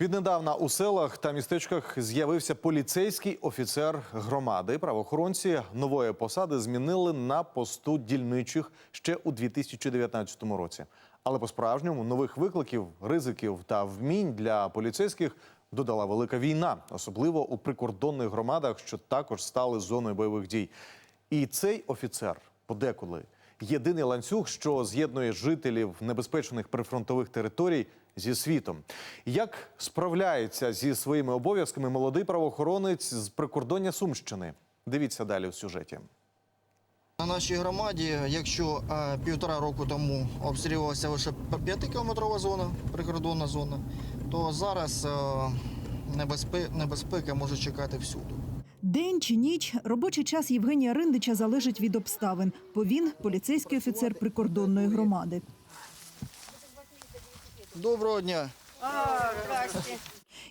Віднедавна у селах та містечках з'явився поліцейський офіцер громади. Правоохоронці нової посади змінили на посту дільничих ще у 2019 році. Але по-справжньому нових викликів, ризиків та вмінь для поліцейських додала велика війна, особливо у прикордонних громадах, що також стали зоною бойових дій. І цей офіцер подеколи єдиний ланцюг, що з'єднує жителів небезпечних прифронтових територій зі світом. Як справляється зі своїми обов'язками молодий правоохоронець з прикордоння Сумщини? Дивіться далі у сюжеті. На нашій громаді, якщо е, півтора року тому обстрілювалася лише 5-кілометрова зона, прикордонна зона, то зараз е, небезпе- небезпека може чекати всюди. День чи ніч робочий час Євгенія Риндича залежить від обставин, бо він поліцейський офіцер прикордонної громади. Доброго дня!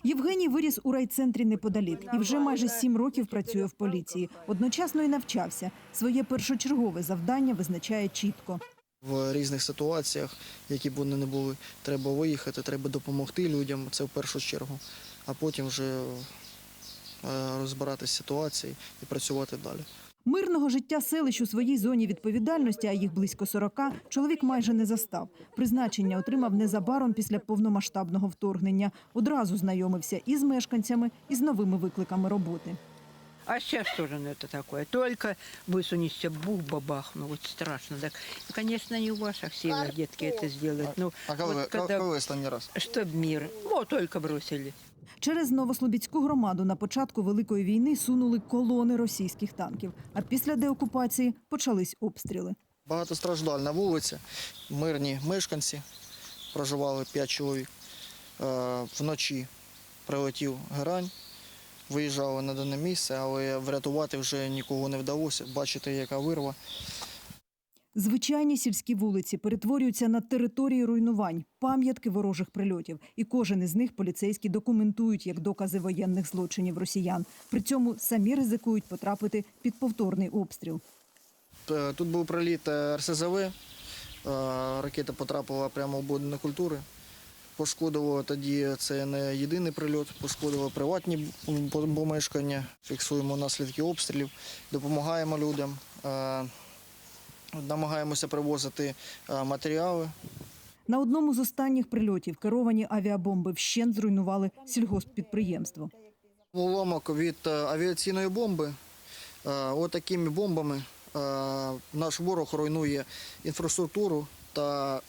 Євгеній виріс у райцентрі неподалік і вже майже сім років працює в поліції. Одночасно й навчався. Своє першочергове завдання визначає чітко. В різних ситуаціях, які б вони не були, треба виїхати, треба допомогти людям. Це в першу чергу, а потім вже е, розбиратися з ситуацією і працювати далі. Мирного життя селищ у своїй зоні відповідальності, а їх близько 40, чоловік майже не застав. Призначення отримав незабаром після повномасштабного вторгнення. Одразу знайомився і з мешканцями, і з новими викликами роботи. А сейчас что же ну, это такое? Только высунешься, бух бабах, ну вот страшно. Так, конечно, не в ваших силах, детки, это сделать. Ну, А коли, вот коли, когда, коли останній раз? чтоб мир, вот только бросили. Через Новослобідську громаду на початку Великої війни сунули колони російських танків. А після деокупації почались обстріли. Багатостраждальна на вулиці, мирні мешканці, проживали 5 чоловік. Е, Вночі прилетів герань, виїжджали на дане місце, але врятувати вже нікого не вдалося. Бачите, яка вирва. Звичайні сільські вулиці перетворюються на території руйнувань, пам'ятки ворожих прильотів. І кожен із них поліцейські документують як докази воєнних злочинів росіян. При цьому самі ризикують потрапити під повторний обстріл. Тут був приліт е, РСЗВ, е, ракета потрапила прямо в будинок культури. Пошкодило тоді це не єдиний прильот, пошкодило приватні помешкання. Фіксуємо наслідки обстрілів, допомагаємо людям, е, намагаємося привозити е, матеріали. На одному з останніх прильотів керовані авіабомби вщент зруйнували сільгосппідприємство. Уламок від е, авіаційної бомби. Отакими бомбами наш ворог руйнує інфраструктуру та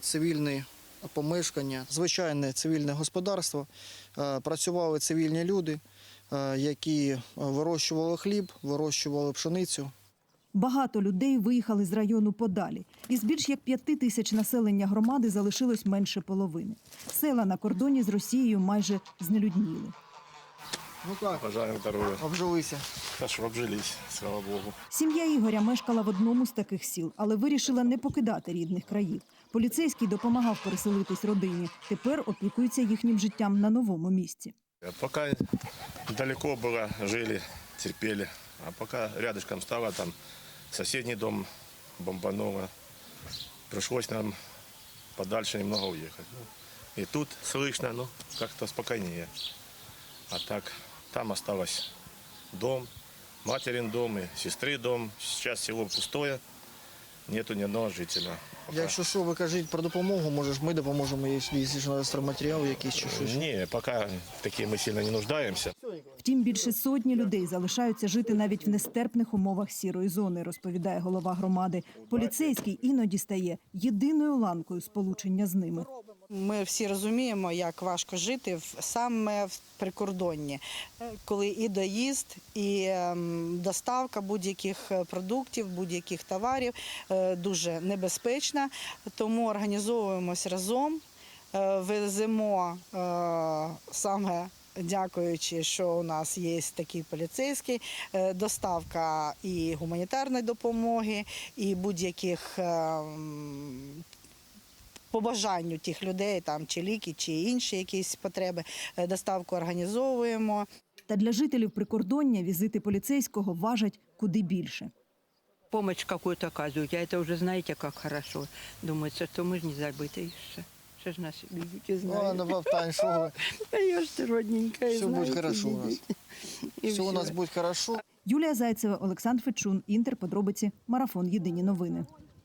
цивільні помешкання, звичайне цивільне господарство. Е, Працювали цивільні люди, е, які вирощували хліб, вирощували пшеницю. Багато людей виїхали з району подалі. Із більш як п'яти тисяч населення громади залишилось менше половини. Села на кордоні з Росією майже знелюдніли. Ну як, Бажаємо здоров'я. обжилися. Та що обжились, слава Богу. Сім'я Ігоря мешкала в одному з таких сіл, але вирішила не покидати рідних країв. Поліцейський допомагав переселитись родині. Тепер опікується їхнім життям на новому місці. А Пока далеко было, жили, терпели. А пока рядышком стало, там соседний дом бомбануло. Пришлось нам подальше немного уехать. Ну, И тут слышно, ну, как-то спокойнее. А так, там осталось дом, материн дом и сестры дом. Сейчас село пустое, нету ни одного жителя. Якщо що, ви кажіть про допомогу, може ж ми допоможемо, якщо ж матеріал якийсь чи щось. Не, пока такие мы сильно не нуждаемся. Втім, більше сотні людей залишаються жити навіть в нестерпних умовах сірої зони, розповідає голова громади. Поліцейський іноді стає єдиною ланкою сполучення з ними. Ми всі розуміємо, як важко жити в саме в прикордонні, коли і доїзд, і ем, доставка будь-яких е, продуктів, будь-яких товарів е, дуже небезпечна. Тому організовуємось разом, е, веземо е, саме. Дякуючи, що у нас є такий поліцейський, е, доставка і гуманітарної допомоги, і будь-яких по тих людей, там чи ліки, чи інші якісь потреби, доставку організовуємо. Та для жителів прикордоння візити поліцейського важать куди більше Помощь какую-то оказывают, а это уже знаете, как хорошо. Думается, что мы же не забыты еще. что ж нас любите, Ну, знаю. Анна Бавтань, что вы? А я ж родненькая, Все будет знаете, хорошо у нас. видите. И Все у нас всё. будет хорошо. Юлія Зайцева, Олександр Фечун, Інтер. Подробиці. Марафон. Єдині новини.